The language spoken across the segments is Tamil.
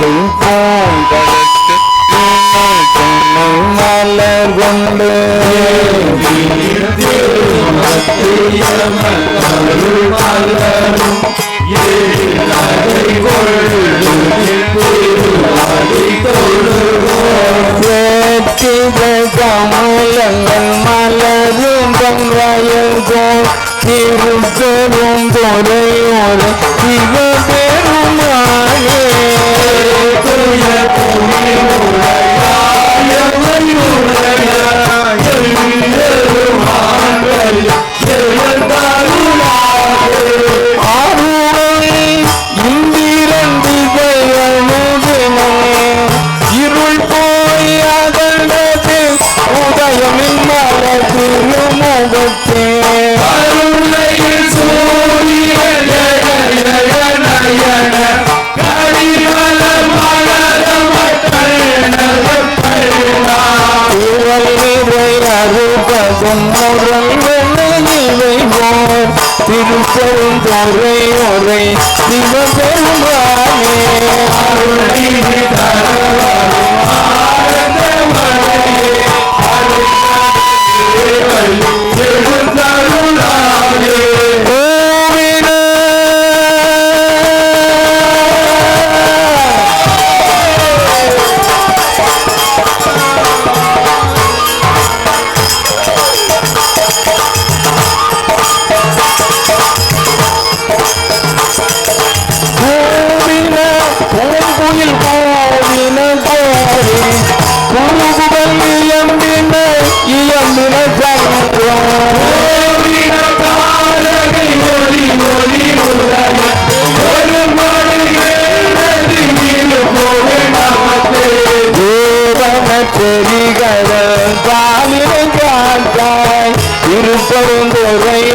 புலர்ந்தது பூங்கலுக்கு மலர் கொண்டு. வேற்றித கமலங்கள் மலரும் தன்வயல் போல். திருப்பெரும் சிவபெருமானே. போர் திருப்பெருந்துறை உரை சிவபெருமானே பூவின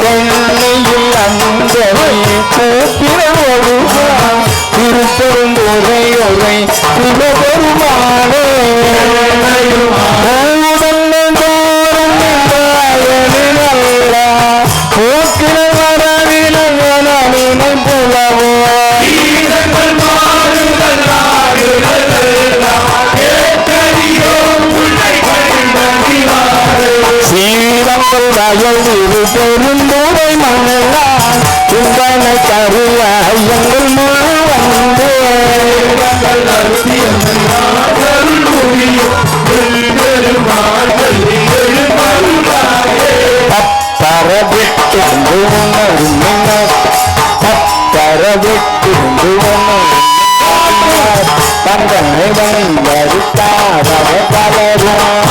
உரை சிவபெருமானே எண்ணி அந்தவை கூப்பிரோடு திருப்பெருந்துரை உரை சிவபெருமானே புலவோ சீரங்கள் உங்களை கருவ எங்கள் முழு வந்து பரவிட்டு உணர்ந்த பரவிட்டு பலரும்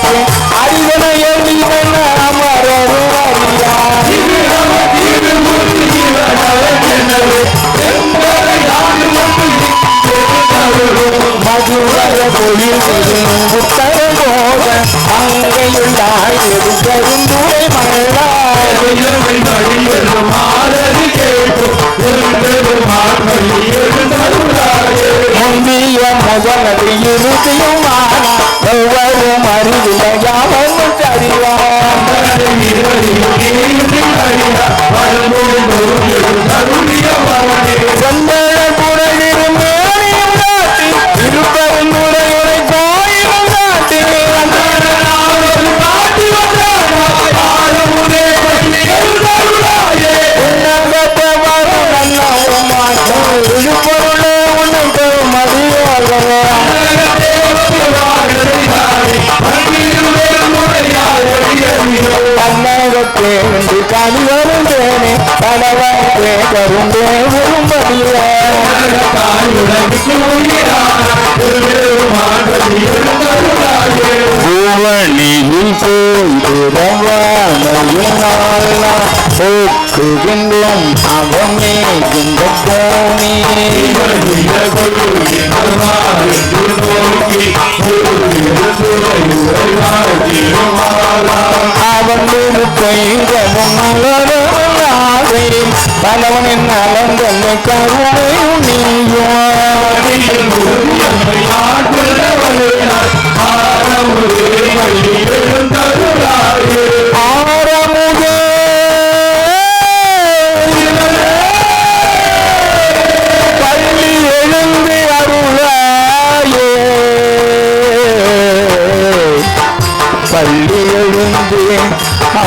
அமுதத்தில் அறிவன எழிவன அமரரு ஒவ்வொரும் அறிவில யாவும் அறிவான் தேந்து கனி வருந்தேனே கணவனே கருந்தே விரும்படியே பூவணியில் போக்குகின்றோம் அவனே இந்த பூமி அவன் கைதமும் மலராகை பலவனின் நலந்தன்னை கருணையும் நீயும்.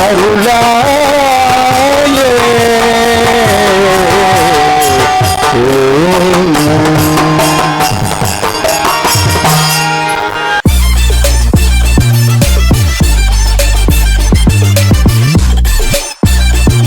அருளாயே